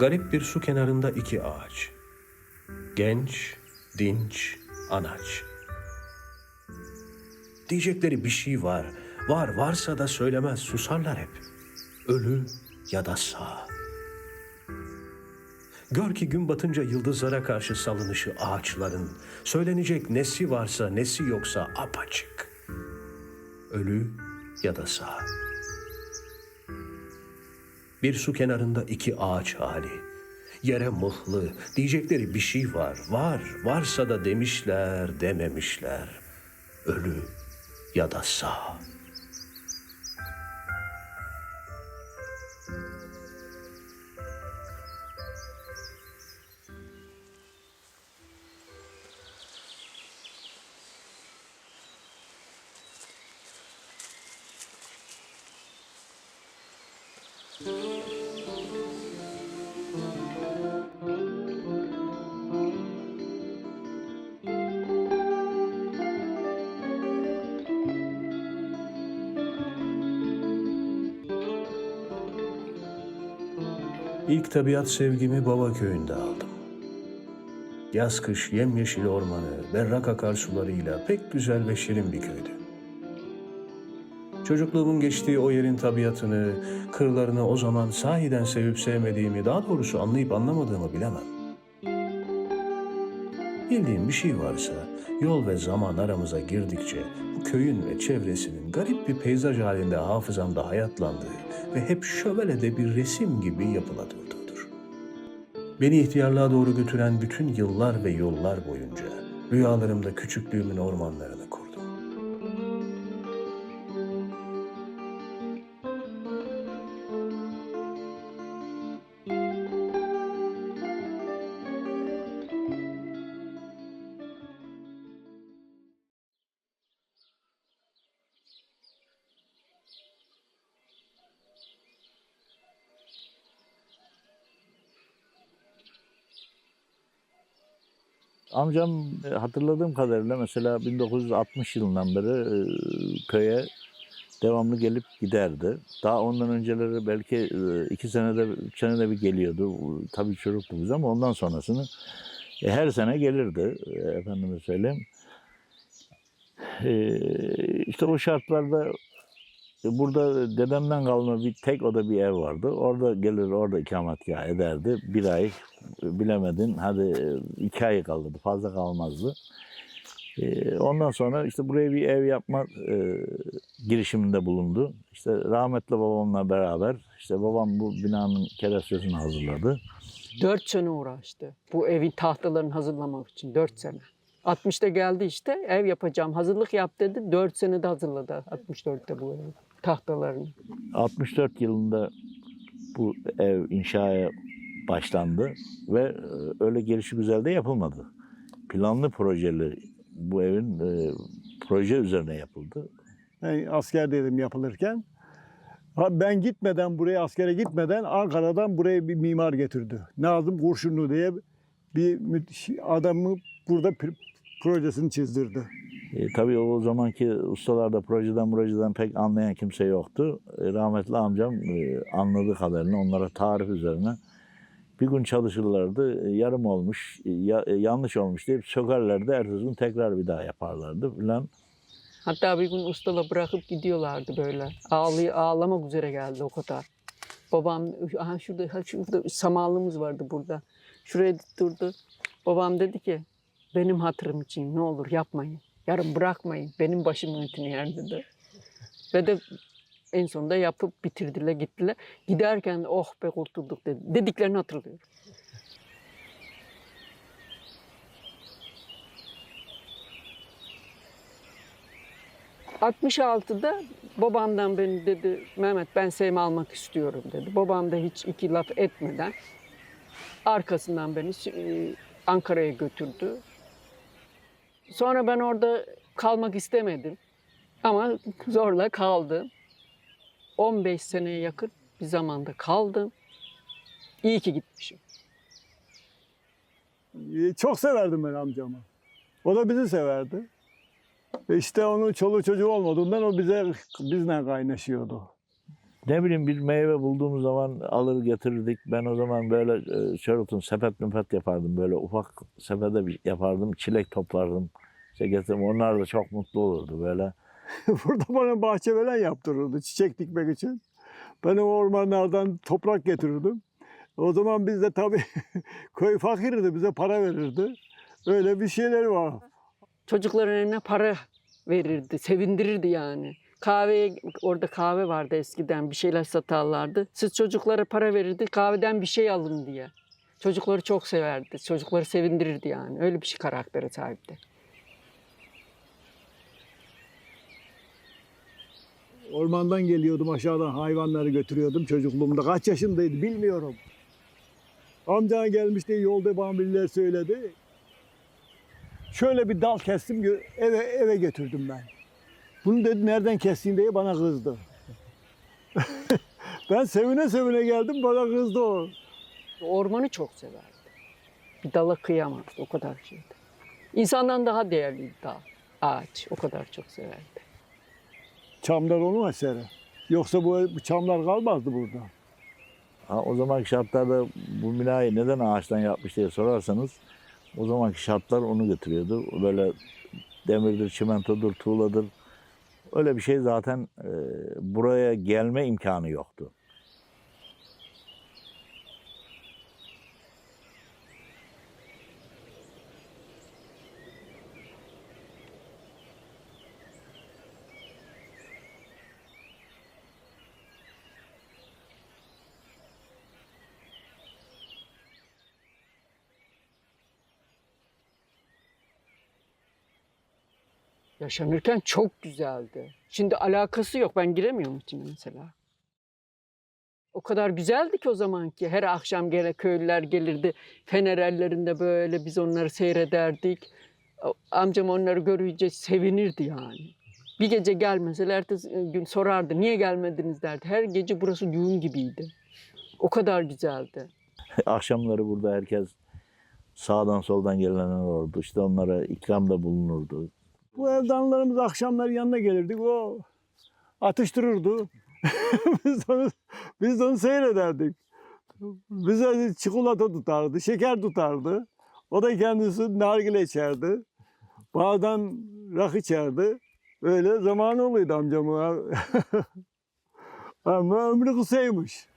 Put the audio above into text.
Garip bir su kenarında iki ağaç. Genç, dinç, anaç. Diyecekleri bir şey var. Var varsa da söylemez susarlar hep. Ölü ya da sağ. Gör ki gün batınca yıldızlara karşı salınışı ağaçların. Söylenecek nesi varsa nesi yoksa apaçık. Ölü ya da sağ. Bir su kenarında iki ağaç hali. Yere mıhlı, diyecekleri bir şey var. Var, varsa da demişler, dememişler. Ölü ya da sağ. İlk tabiat sevgimi baba köyünde aldım. Yaz kış yemyeşil ormanı, berrak akarsularıyla pek güzel ve şirin bir köydü. Çocukluğumun geçtiği o yerin tabiatını, kırlarını o zaman sahiden sevip sevmediğimi, daha doğrusu anlayıp anlamadığımı bilemem. Bildiğim bir şey varsa, yol ve zaman aramıza girdikçe bu köyün ve çevresinin garip bir peyzaj halinde hafızamda hayatlandığı ve hep şövalede bir resim gibi yapıla durduğudur. Beni ihtiyarlığa doğru götüren bütün yıllar ve yollar boyunca rüyalarımda küçüklüğümün ormanlarını Amcam e, hatırladığım kadarıyla mesela 1960 yılından beri e, köye devamlı gelip giderdi. Daha ondan önceleri belki e, iki senede, üç senede bir geliyordu. Tabii çocuktuk biz ama ondan sonrasını her sene gelirdi. Efendime söyleyeyim. İşte o şartlarda burada dedemden kalma bir tek oda bir ev vardı. Orada gelir orada ikametgah ederdi. Bir ay e, bilemedin hadi e, iki ay kalırdı fazla kalmazdı. E, Ondan sonra işte buraya bir ev yapma e, girişiminde bulundu. İşte rahmetli babamla beraber işte babam bu binanın kerestesini hazırladı. Dört sene uğraştı bu evin tahtalarını hazırlamak için. Dört sene. 60'ta geldi işte ev yapacağım hazırlık yap dedi. Dört senede hazırladı 64'te bu evi tahtalarını. 64 yılında bu ev inşaya başlandı ve e, öyle gelişi güzel de yapılmadı. Planlı projeli bu evin e, proje üzerine yapıldı. Ben askerdeydim yapılırken. Ha, Ben gitmeden buraya askere gitmeden Ankara'dan buraya bir mimar getirdi. Nazım Kurşunlu diye bir müthiş adamı burada pr- projesini çizdirdi. E, tabii o zamanki ustalarda projeden projeden pek anlayan kimse yoktu. E, rahmetli amcam e, anladığı kadarıyla onlara tarif üzerine bir gün çalışırlardı. e, yarım olmuş, e, ya- e, yanlış olmuş deyip sökerlerdi. Ertesi gün tekrar bir daha yaparlardı filan. Hatta bir gün ustala bırakıp gidiyorlardı böyle. Ağlay ağlamak üzere geldi o kadar. Babam aha şurada şurada samanlığımız vardı burada. Şuraya durdu. Babam dedi ki benim hatırım için ne olur yapmayın. Yarın bırakmayın. Benim başımın etini yer dedi. Ve de en sonunda yapıp bitirdiler gittiler. Giderken oh be kurtulduk dedi. Dediklerini hatırlıyorum. ...66'da babamdan beni dedi... ...Mehmet ben Sevme almak istiyorum dedi. Babam da hiç iki laf etmeden... ...arkasından beni e, Ankara'ya götürdü. Sonra ben orada kalmak istemedim. Ama zorla kaldım. 15 seneye yakın bir zamanda kaldım. İyi ki gitmişim. Ee, Çok severdim ben amcamı. O da bizi severdi. E işte onun çoluğu çocuğu olmadığından o bize bizle kaynaşıyordu. Ne bileyim bir meyve bulduğumuz zaman alır getirirdik. Ben o zaman böyle e, sepet müpet yapardım. Böyle ufak sepete bir yapardım. Çilek toplardım. İşte getirdim. Onlar da çok mutlu olurdu böyle. Burada bana bahçe falan yaptırırdı çiçek dikmek için. Ben o ormanlardan toprak getirirdim. O zaman biz de tabii köy fakirdi bize para verirdi. Öyle bir şeyler var. Çocukların eline para verirdi, sevindirirdi yani. Kahveye, orada kahve vardı eskiden bir şeyler satarlardı. Siz çocuklara para verirdi, kahveden bir şey alın diye. Çocukları çok severdi, çocukları sevindirirdi yani. Öyle bir şey karaktere sahipti. Ormandan geliyordum aşağıdan hayvanları götürüyordum çocukluğumda. Kaç yaşındaydı bilmiyorum. Amcan gelmişti yolda bana birileri söyledi. Şöyle bir dal kestim eve eve götürdüm ben. Bunu dedi nereden kestin diye bana kızdı. ben sevine sevine geldim bana kızdı o. Ormanı çok severdi. Bir dala kıyamazdı, o kadar şeydi. İnsandan daha değerliydi dağ, ağaç. O kadar çok severdi. Çamlar onun eseri. Yoksa bu bu çamlar kalmazdı burada. Ha, o zamanki şartlarda bu binayı neden ağaçtan yapmış diye sorarsanız o zamanki şartlar onu götürüyordu. Böyle demirdir, çimentodur, tuğladır. Öyle bir şey zaten e, buraya gelme imkanı yoktu. Yaşanırken çok güzeldi. Şimdi alakası yok. Ben giremiyorum içine mesela. O kadar güzeldi ki o zamanki. Her akşam gene köylüler gelirdi. Fener ellerinde böyle biz onları seyrederdik. Amcam onları görünce sevinirdi yani. Bir gece gelmeseler ertesi gün sorardı. Niye gelmediniz derdi. Her gece burası düğün gibiydi. O kadar güzeldi. Akşamları burada herkes sağdan soldan gelenler olurdu. İşte onlara ikramda bulunurdu. Bu evdanlarımız akşamları yanına gelirdik. O atıştırırdı. biz, de onu, biz de onu seyrederdik. Bize çikolata tutardı, şeker tutardı. O da kendisi nargile içerdi. Bazen rakı içerdi. Öyle zaman oluyordu amcamın. Ama ömrü kısaymış.